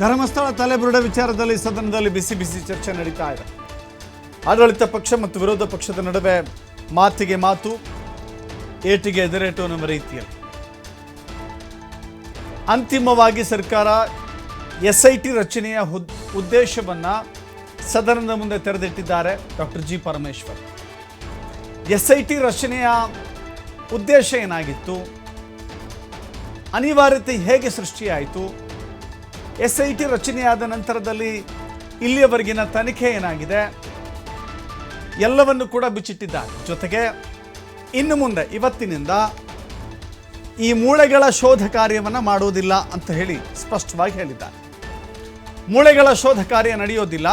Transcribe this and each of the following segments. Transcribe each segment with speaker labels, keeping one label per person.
Speaker 1: ಧರ್ಮಸ್ಥಳ ತಲೆಬುರುಡ ವಿಚಾರದಲ್ಲಿ ಸದನದಲ್ಲಿ ಬಿಸಿ ಬಿಸಿ ಚರ್ಚೆ ನಡೀತಾ ಇದೆ. ಆಡಳಿತ ಪಕ್ಷ ಮತ್ತು ವಿರೋಧ ಪಕ್ಷದ ನಡುವೆ ಮಾತಿಗೆ ಮಾತು, ಏಟಿಗೆ ಎದುರೇಟು ಅನ್ನುವ ರೀತಿಯಲ್ಲಿ. ಅಂತಿಮವಾಗಿ ಸರ್ಕಾರ ಎಸ್ ಐ ಟಿ ರಚನೆಯ ಉದ್ದೇಶವನ್ನು ಸದನದ ಮುಂದೆ ತೆರೆದಿಟ್ಟಿದ್ದಾರೆ doctor G Parameshwar. S I T ರಚನೆಯ ಉದ್ದೇಶ ಏನಾಗಿತ್ತು? ಅನಿವಾರ್ಯತೆ ಹೇಗೆ ಸೃಷ್ಟಿಯಾಯಿತು? ಎಸ್ ಐ ಟಿ ರಚನೆಯಾದ ನಂತರದಲ್ಲಿ ಇಲ್ಲಿಯವರೆಗಿನ ತನಿಖೆ ಏನಾಗಿದೆ? ಎಲ್ಲವನ್ನು ಕೂಡ ಬಿಚ್ಚಿಟ್ಟಿದ್ದಾರೆ. ಜೊತೆಗೆ ಇನ್ನು ಮುಂದೆ ಇವತ್ತಿನಿಂದ ಈ ಮೂಳೆಗಳ ಶೋಧ ಕಾರ್ಯವನ್ನು ಮಾಡುವುದಿಲ್ಲ ಅಂತ ಹೇಳಿ ಸ್ಪಷ್ಟವಾಗಿ ಹೇಳಿದ್ದಾರೆ. ಮೂಳೆಗಳ ಶೋಧ ಕಾರ್ಯ ನಡೆಯೋದಿಲ್ಲ.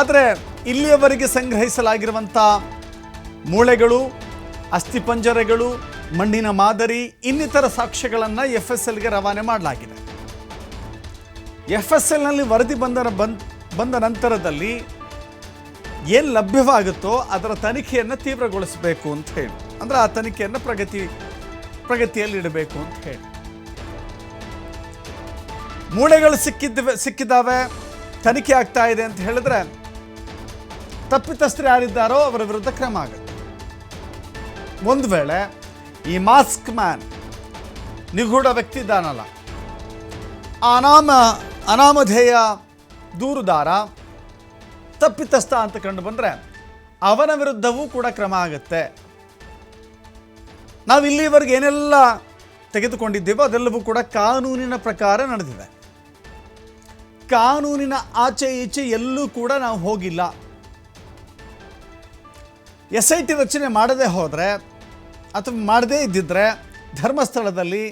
Speaker 1: ಆದರೆ ಇಲ್ಲಿಯವರೆಗೆ ಸಂಗ್ರಹಿಸಲಾಗಿರುವಂಥ ಮೂಳೆಗಳು ಅಸ್ಥಿಪಂಜರಗಳು ಮಣ್ಣಿನ ಮಾದರಿ, ಇನ್ನಿತರ ಸಾಕ್ಷ್ಯಗಳನ್ನು ಎಫ್ ಎಸ್ ಎಲ್ಗೆ ರವಾನೆ ಮಾಡಲಾಗಿದೆ. ಎಫ್ ಎಸ್ ಎಲ್ನಲ್ಲಿ ವರದಿ ಬಂದ ಬಂದ್, ಬಂದ ನಂತರದಲ್ಲಿ ಏನು ಲಭ್ಯವಾಗುತ್ತೋ ಅದರ ತನಿಖೆಯನ್ನು ತೀವ್ರಗೊಳಿಸಬೇಕು ಅಂತ ಹೇಳಿ. ಅಂದರೆ ಆ ತನಿಖೆಯನ್ನು ಪ್ರಗತಿ, ಪ್ರಗತಿಯಲ್ಲಿ ಇಡಬೇಕು ಅಂತ ಹೇಳಿ. ಮೂಳೆಗಳು ಸಿಕ್ಕಿದ್ವೆ ಸಿಕ್ಕಿದ್ದಾವೆ ತನಿಖೆ ಆಗ್ತಾ ಇದೆ ಅಂತ ಹೇಳಿದ್ರೆ ತಪ್ಪಿತಸ್ಥರು ಯಾರಿದ್ದಾರೋ ಅವರ ವಿರುದ್ಧ ಕ್ರಮ ಆಗುತ್ತೆ. ಒಂದು ವೇಳೆ ಈ ಮಾಸ್ಕ್ ಮ್ಯಾನ್ ನಿಗೂಢ ವ್ಯಕ್ತಿ ಇದ್ದಾನಲ್ಲ, ಆ ಅನಾಮ ಅನಾಮಧೇಯ ದೂರುದಾರ ತಪ್ಪಿತಸ್ಥ ಅಂತ ಕಂಡು ಬಂದರೆ ಅವನ ವಿರುದ್ಧವೂ ಕೂಡ ಕ್ರಮ ಆಗುತ್ತೆ. ನಾವು ಇಲ್ಲಿವರೆಗೆ ಏನೆಲ್ಲ ತೆಗೆದುಕೊಂಡಿದ್ದೇವೋ ಅದೆಲ್ಲವೂ ಕೂಡ ಕಾನೂನಿನ ಪ್ರಕಾರ ನಡೆದಿದೆ. ಕಾನೂನಿನ ಆಚೆ ಈಚೆ ಎಲ್ಲೂ ಕೂಡ ನಾವು ಹೋಗಿಲ್ಲ. ಎಸ್ ಐ ಟಿ ರಚನೆ ಮಾಡದೇ ಹೋದರೆ ಅಥವಾ ಮಾಡದೇ ಇದ್ದಿದ್ರೆ ಧರ್ಮಸ್ಥಳದಲ್ಲಿ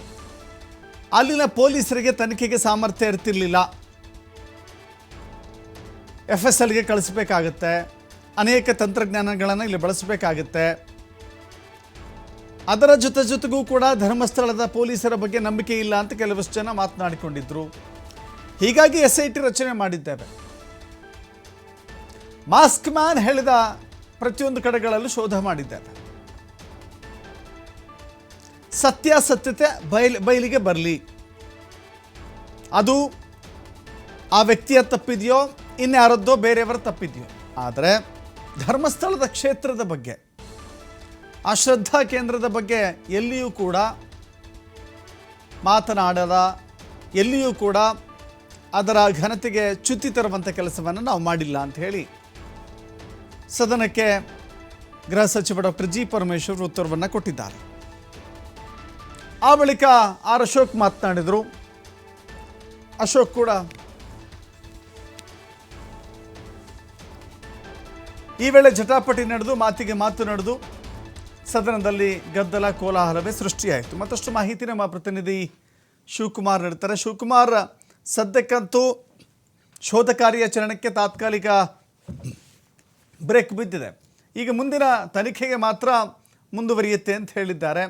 Speaker 1: ಅಲ್ಲಿನ ಪೊಲೀಸರಿಗೆ ತನಿಖೆಗೆ ಸಾಮರ್ಥ್ಯ ಇರ್ತಿರ್ಲಿಲ್ಲ. ಎಫ್ ಎಸ್ ಎಲ್ಗೆ ಕಳಿಸ್ಬೇಕಾಗತ್ತೆ. ಅನೇಕ ತಂತ್ರಜ್ಞಾನಗಳನ್ನು ಇಲ್ಲಿ ಬಳಸಬೇಕಾಗತ್ತೆ. ಅದರ ಜೊತೆ ಜೊತೆಗೂ ಕೂಡ ಧರ್ಮಸ್ಥಳದ ಪೊಲೀಸರ ಬಗ್ಗೆ ನಂಬಿಕೆ ಇಲ್ಲ ಅಂತ ಕೆಲವಷ್ಟು ಜನ ಮಾತನಾಡಿಕೊಂಡಿದ್ರು. ಹೀಗಾಗಿ ಎಸ್ ಐ ಟಿ ರಚನೆ ಮಾಡಿದ್ದೇವೆ. ಮಾಸ್ಕ್ ಮ್ಯಾನ್ ಹೇಳಿದ ಪ್ರತಿಯೊಂದು ಕಡೆಗಳಲ್ಲೂ ಶೋಧ ಮಾಡಿದ್ದೇವೆ. ಸತ್ಯಾಸತ್ಯತೆ ಬಯಲ್, ಬಯಲಿಗೆ ಬರಲಿ. ಅದು ಆ ವ್ಯಕ್ತಿಯ ತಪ್ಪಿದೆಯೋ, ಇನ್ಯಾರದ್ದೋ ಬೇರೆಯವರ ತಪ್ಪಿದೆಯೋ. ಆದರೆ ಧರ್ಮಸ್ಥಳದ ಕ್ಷೇತ್ರದ ಬಗ್ಗೆ, ಆ ಶ್ರದ್ಧಾ ಕೇಂದ್ರದ ಬಗ್ಗೆ ಎಲ್ಲಿಯೂ ಕೂಡ ಮಾತನಾಡದ, ಎಲ್ಲಿಯೂ ಕೂಡ ಅದರ ಘನತೆಗೆ ಚ್ಯುತಿ ತರುವಂಥ ಕೆಲಸವನ್ನು ನಾವು ಮಾಡಿಲ್ಲ ಅಂತ ಹೇಳಿ ಸದನಕ್ಕೆ ಗೃಹ ಸಚಿವ ಡಾಕ್ಟರ್ ಜಿ ಪರಮೇಶ್ವರ್ ಉತ್ತರವನ್ನು ಕೊಟ್ಟಿದ್ದಾರೆ. ಆ ಬಳಿಕ ಆರ್ ಅಶೋಕ್ ಮಾತನಾಡಿದರು. ಅಶೋಕ್ ಕೂಡ ಈ ವೇಳೆ ಜಟಾಪಟಿ ನಡೆದು ಮಾತಿಗೆ ಮಾತು ನಡೆದು ಸದನದಲ್ಲಿ ಗದ್ದಲ ಕೋಲಾಹಲವೇ ಸೃಷ್ಟಿಯಾಯಿತು. ಮತ್ತಷ್ಟು ಮಾಹಿತಿ ನಮ್ಮ ಪ್ರತಿನಿಧಿ ಶಿವಕುಮಾರ್ ನೀಡ್ತಾರೆ ಶಿವಕುಮಾರ್, ಸದ್ಯಕ್ಕಂತೂ ಶೋಧ ಕಾರ್ಯಾಚರಣೆಗೆ ತಾತ್ಕಾಲಿಕ ಬ್ರೇಕ್ ಬಿದ್ದಿದೆ. ಈಗ ಮುಂದಿನ ತನಿಖೆಗೆ ಮಾತ್ರ ಮುಂದುವರಿಯುತ್ತೆ ಅಂತ ಹೇಳಿದ್ದಾರೆ.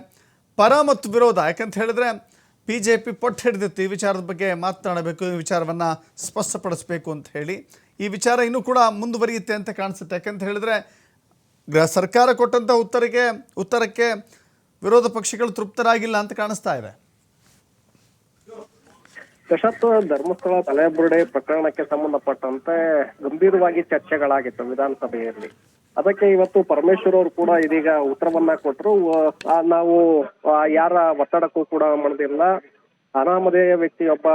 Speaker 1: ಪರ ಮತ್ತು ವಿರೋಧ. ಯಾಕಂತ ಹೇಳಿದ್ರೆ ಬಿ ಜೆ ಪಿ ಪಟ್ಟು ಹಿಡಿದಿತ್ತು. ಈ ವಿಚಾರದ ಬಗ್ಗೆ ಮಾತನಾಡಬೇಕು. ಈ ವಿಚಾರವನ್ನು ಸ್ಪಷ್ಟಪಡಿಸಬೇಕು ಅಂತ ಹೇಳಿ. ಈ ವಿಚಾರ ಇನ್ನೂ ಕೂಡ ಮುಂದುವರಿಯುತ್ತೆ ಅಂತ ಕಾಣಿಸುತ್ತೆ. ಯಾಕಂತ ಹೇಳಿದ್ರೆ ಸರ್ಕಾರ ಕೊಟ್ಟಂಥ ಉತ್ತರಕ್ಕೆ ಉತ್ತರಕ್ಕೆ ವಿರೋಧ ಪಕ್ಷಗಳು ತೃಪ್ತರಾಗಿಲ್ಲ ಅಂತ ಕಾಣಿಸ್ತಾ ಇದೆ.
Speaker 2: ಧರ್ಮಸ್ಥಳ ತಲೆಬುರುಡೆ ಪ್ರಕರಣಕ್ಕೆ ಸಂಬಂಧಪಟ್ಟಂತೆ ಗಂಭೀರವಾಗಿ ಚರ್ಚೆಗಳಾಗಿತ್ತು ವಿಧಾನಸಭೆಯಲ್ಲಿ. ಅದಕ್ಕೆ ಇವತ್ತು ಪರಮೇಶ್ವರ್ ಅವರು ಕೂಡ ಇದೀಗ ಉತ್ತರವನ್ನ ಕೊಟ್ಟರು ನಾವು ಯಾರ ಒತ್ತಡಕ್ಕೂ ಕೂಡ ಮಾಡಿದಿಲ್ಲ ಅನಾಮಧೇಯ ವ್ಯಕ್ತಿಯೊಬ್ಬ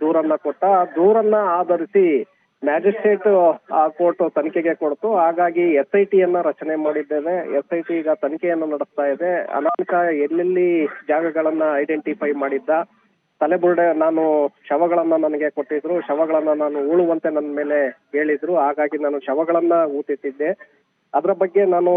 Speaker 2: ದೂರನ್ನ ಕೊಟ್ಟ ದೂರನ್ನ ಆಧರಿಸಿ ಮ್ಯಾಜಿಸ್ಟ್ರೇಟ್, ಆ, ಕೋರ್ಟ್ ತನಿಖೆಗೆ ಕೊಡ್ತು. ಹಾಗಾಗಿ ಎಸ್ ಐ ಟಿಯನ್ನ ರಚನೆ ಮಾಡಿದ್ದೇವೆ ಎಸ್ ಐ ಟಿ ಈಗ ತನಿಖೆಯನ್ನು ನಡೆಸ್ತಾ ಇದೆ. ಅನಾಮಿಕ ಎಲ್ಲೆಲ್ಲಿ ಜಾಗಗಳನ್ನ ಐಡೆಂಟಿಫೈ ಮಾಡಿದ್ದ, ತಲೆಬುರುಡೆ ನಾನು ಶವಗಳನ್ನ ನನಗೆ ಕೊಟ್ಟಿದ್ರು. ಶವಗಳನ್ನ ನಾನು ಉಳುವಂತೆ ನನ್ನ ಮೇಲೆ ಹೇಳಿದ್ರು. ಹಾಗಾಗಿ ನಾನು ಶವಗಳನ್ನ ಊತಿಟ್ಟಿದ್ದೆ ಅದರ ಬಗ್ಗೆ ನಾನು